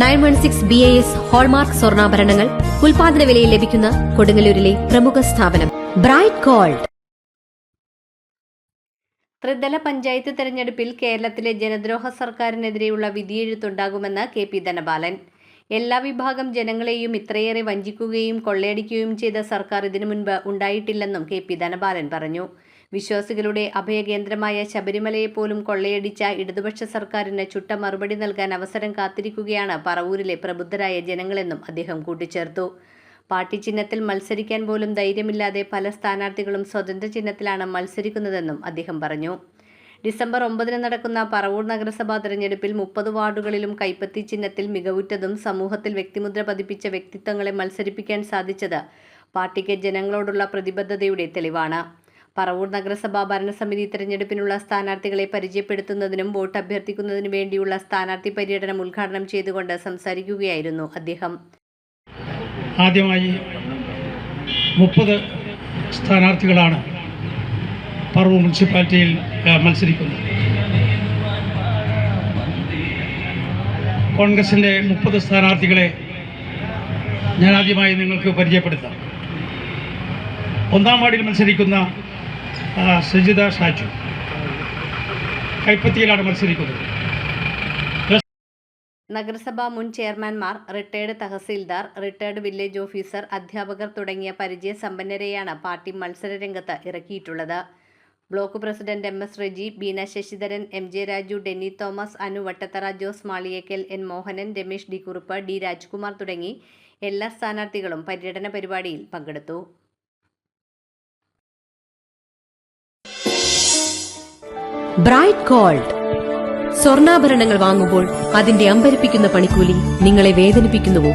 Nine one six B A S hallmark സ്വർണാഭരണങ്ങൾ ഉൽപാദന വിലയിൽ ലഭിക്കുന്ന കൊടുങ്ങല്ലൂരിലെ പ്രമുഖ സ്ഥാപനം. ബ്രൈറ്റ് ഗോൾഡ് ത്രിതല പഞ്ചായത്ത് തെരഞ്ഞെടുപ്പിൽ കേരളത്തിലെ ജനദ്രോഹ സർക്കാരിനെതിരെയുള്ള വിധിയെഴുത്തുണ്ടാകുമെന്ന് കെ പി ധനപാലൻ എല്ലാ വിഭാഗം ജനങ്ങളെയും ഇത്രയേറെ വഞ്ചിക്കുകയും കൊള്ളയടിക്കുകയും ചെയ്ത സർക്കാർ ഇതിനു മുൻപ് ഉണ്ടായിട്ടില്ലെന്നും കെ പി ധനപാലൻ പറഞ്ഞു. വിശ്വാസികളുടെ അഭയകേന്ദ്രമായ ശബരിമലയെപ്പോലും കൊള്ളയടിച്ച ഇടതുപക്ഷ സർക്കാരിന് ചുട്ട മറുപടി നൽകാൻ അവസരം കാത്തിരിക്കുകയാണ് പറവൂരിലെ പ്രബുദ്ധരായ ജനങ്ങളെന്നും അദ്ദേഹം കൂട്ടിച്ചേർത്തു. പാർട്ടി ചിഹ്നത്തിൽ മത്സരിക്കാൻ പോലും ധൈര്യമില്ലാതെ പല സ്ഥാനാർത്ഥികളും സ്വതന്ത്ര ചിഹ്നത്തിലാണ് മത്സരിക്കുന്നതെന്നും അദ്ദേഹം പറഞ്ഞു. ഡിസംബർ ഒമ്പതിന് നടക്കുന്ന പറവൂർ നഗരസഭാ തെരഞ്ഞെടുപ്പിൽ മുപ്പത് വാർഡുകളിലും കൈപ്പത്തി ചിഹ്നത്തിൽ മികവുറ്റതും സമൂഹത്തിൽ വ്യക്തിമുദ്ര പതിപ്പിച്ച വ്യക്തിത്വങ്ങളെ മത്സരിപ്പിക്കാൻ സാധിച്ചത് പാർട്ടിക്ക് ജനങ്ങളോടുള്ള പ്രതിബദ്ധതയുടെ തെളിവാണ്. പറവൂർ നഗരസഭാ ഭരണസമിതി തെരഞ്ഞെടുപ്പിനുള്ള സ്ഥാനാർത്ഥികളെ പരിചയപ്പെടുത്തുന്നതിനും വോട്ട് അഭ്യർത്ഥിക്കുന്നതിനു വേണ്ടിയുള്ള സ്ഥാനാർത്ഥി പര്യടനം ഉദ്ഘാടനം ചെയ്തുകൊണ്ട് സംസാരിക്കുകയായിരുന്നു അദ്ദേഹം. ആദ്യമായി മുപ്പത് സ്ഥാനാർത്ഥികളാണ് പറവൂർ മുനിസിപ്പാലിറ്റിയിൽ മത്സരിക്കുന്നത് കോൺഗ്രസിന്റെ മുപ്പത് സ്ഥാനാർത്ഥികളെ ഞാൻ ആദ്യമായി നിങ്ങൾക്ക് പരിചയപ്പെടുത്താം. ഒന്നാം വാർഡിൽ മത്സരിക്കുന്ന സജിത ഷാജു. കൈപ്പത്തിയിലാണ് മത്സരിക്കുന്നത്. നഗരസഭാ മുൻ ചെയർമാൻമാർ retired tahsildar retired village officer അധ്യാപകർ തുടങ്ങിയ പരിചയസമ്പന്നരെയാണ് പാർട്ടി മത്സരരംഗത്ത് ഇറക്കിയിട്ടുള്ളത്. Block president M S Reji Beena Sasidharan M J Raju Denny Thomas Anu Vattathara Jose Maliyekkal N Mohanan Ramesh D Kurup D Rajkumar തുടങ്ങി എല്ലാ സ്ഥാനാർത്ഥികളും പര്യടന പരിപാടിയിൽ പങ്കെടുത്തു. Bright gold. സ്വർണാഭരണങ്ങൾ വാങ്ങുമ്പോൾ അതിന്റെ അമ്പരിപ്പിക്കുന്ന പണിക്കൂലി നിങ്ങളെ വേദനിപ്പിക്കുന്നുവോ?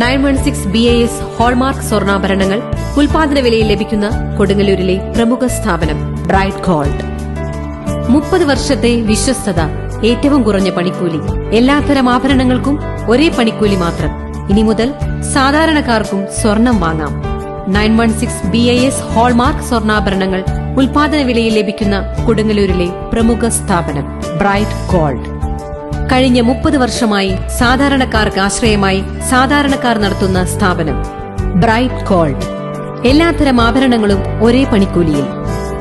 Nine one six B A S hallmark സ്വർണാഭരണങ്ങൾ ഉൽപാദന വിലയിൽ ലഭിക്കുന്ന കൊടുങ്ങല്ലൂരിലെ പ്രമുഖ സ്ഥാപനം ബ്രൈറ്റ് ഗോൾഡ്. മുപ്പത് വർഷത്തെ വിശ്വസ്തത ഏറ്റവും കുറഞ്ഞ പണിക്കൂലി എല്ലാത്തരം ആഭരണങ്ങൾക്കും ഒരേ പണിക്കൂലി മാത്രം. ഇനി മുതൽ സാധാരണക്കാർക്കും സ്വർണം വാങ്ങാം. Nine one six B I S hallmark സ്വർണാഭരണങ്ങൾ ഉൽപാദന വിലയിൽ ലഭിക്കുന്ന കൊടുങ്ങല്ലൂരിലെ പ്രമുഖ സ്ഥാപനം ബ്രൈറ്റ് ഗോൾഡ്. കഴിഞ്ഞ മുപ്പത് വർഷമായി സാധാരണക്കാർക്ക് ആശ്രയമായി സാധാരണക്കാർ നടത്തുന്ന സ്ഥാപനം. ബ്രൈറ്റ് ഗോൾഡ് എല്ലാത്തരം ആഭരണങ്ങളും ഒരേ പണിക്കൂലിയിൽ.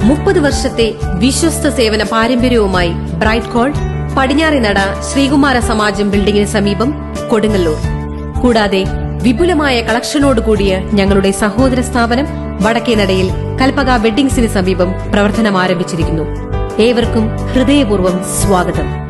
മുപ്പത് വർഷത്തെ വിശ്വസ്ത സേവന പാരമ്പര്യവുമായി ബ്രൈറ്റ് ഗോൾഡ് പടിഞ്ഞാറിനട ശ്രീകുമാര സമാജം ബിൽഡിംഗിന് സമീപം കൊടുങ്ങല്ലൂർ. കൂടാതെ വിപുലമായ കളക്ഷനോട് കൂടിയ ഞങ്ങളുടെ സഹോദര സ്ഥാപനം വടക്കേനടയിൽ കൽപ്പക വെഡ്ഡിംഗ്സിന് സമീപം പ്രവർത്തനം ആരംഭിച്ചിരിക്കുന്നു. ഏവർക്കും ഹൃദയപൂർവം സ്വാഗതം.